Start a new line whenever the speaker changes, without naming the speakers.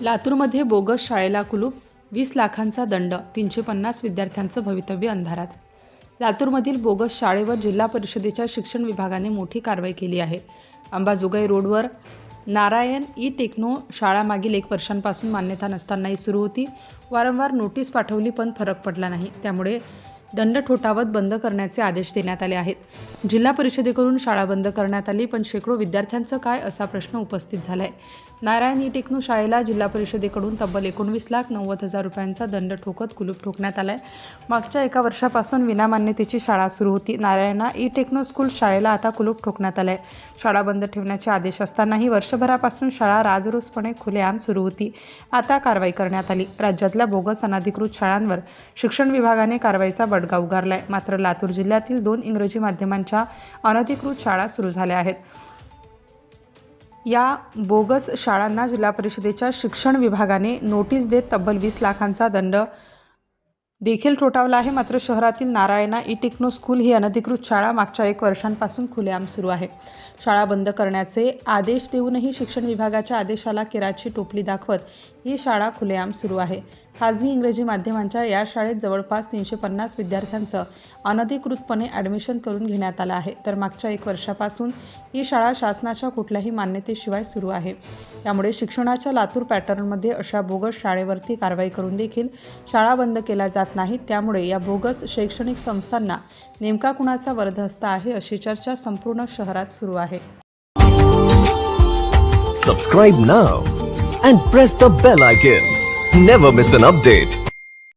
लातूरमध्ये बोगस शाळेला कुलूप वीस लाखांचा दंड तीनशे पन्नास विद्यार्थ्यांचं भवितव्य अंधारात. लातूरमधील बोगस शाळेवर जिल्हा परिषदेच्या शिक्षण विभागाने मोठी कारवाई केली आहे. अंबाजोगाई रोडवर नारायण ई टेक्नो शाळा मागील एक वर्षांपासून मान्यता नसतानाही सुरू होती. वारंवार नोटीस पाठवली पण फरक पडला नाही. त्यामुळे दंड ठोठावत बंद करण्याचे आदेश देण्यात आले आहेत. जिल्हा परिषदेकडून शाळा बंद करण्यात आली पण शेकडो विद्यार्थ्यांचं काय असा प्रश्न उपस्थित झालाय? नारायण ई टेक्नो शाळेला जिल्हा परिषदेकडून तब्बल एकोणवीस लाख नव्वद हजार रुपयांचा दंड ठोकत कुलूप ठोकण्यात आलाय. मागच्या एका वर्षापासून विनामान्यतेची शाळा सुरू होती. नारायणा ई टेक्नो स्कूल शाळेला आता कुलूप ठोकण्यात आलाय. शाळा बंद ठेवण्याचे आदेश असतानाही वर्षभरापासून शाळा राजरोसपणे खुलेआम सुरू होती. आता कारवाई करण्यात आली. राज्यातल्या बोगस अनधिकृत शाळांवर शिक्षण विभागाने कारवाईचा बडगा उगारलाय. मात्र लातूर जिल्ह्यातील दोन इंग्रजी माध्यमांच्या अनधिकृत शाळा सुरू झाल्या आहेत. या बोगस शाळांना जिल्हा परिषदेच्या शिक्षण विभागाने नोटीस देत तब्बल वीस लाखांचा दंड देखील ठोठावला आहे. मात्र शहरातील नारायणा ई टेक्नो स्कूल ही अनधिकृत शाळा मागच्या एक वर्षांपासून खुलेआम सुरू आहे. शाळा बंद करण्याचे आदेश देऊनही शिक्षण विभागाच्या आदेशाला केराची टोपली दाखवत ही शाळा खुलेआम सुरू आहे. खाजगी इंग्रजी माध्यमांच्या या शाळेत जवळपास तीनशे पन्नास विद्यार्थ्यांचं अनधिकृतपणे ॲडमिशन करून घेण्यात आलं आहे. तर मागच्या एक वर्षापासून ही शाळा शासनाच्या कुठल्याही मान्यतेशिवाय सुरू आहे. त्यामुळे शिक्षणाच्या लातूर पॅटर्नमध्ये अशा बोगस शाळेवरती कारवाई करून देखील शाळा बंद केल्या जात नाहीत. त्यामुळे या बोगस शैक्षणिक संस्थांना नेमका कुणाचा वर्धस्त आहे अशी चर्चा संपूर्ण शहरात सुरू आहे.
Subscribe now and press the bell icon never miss an update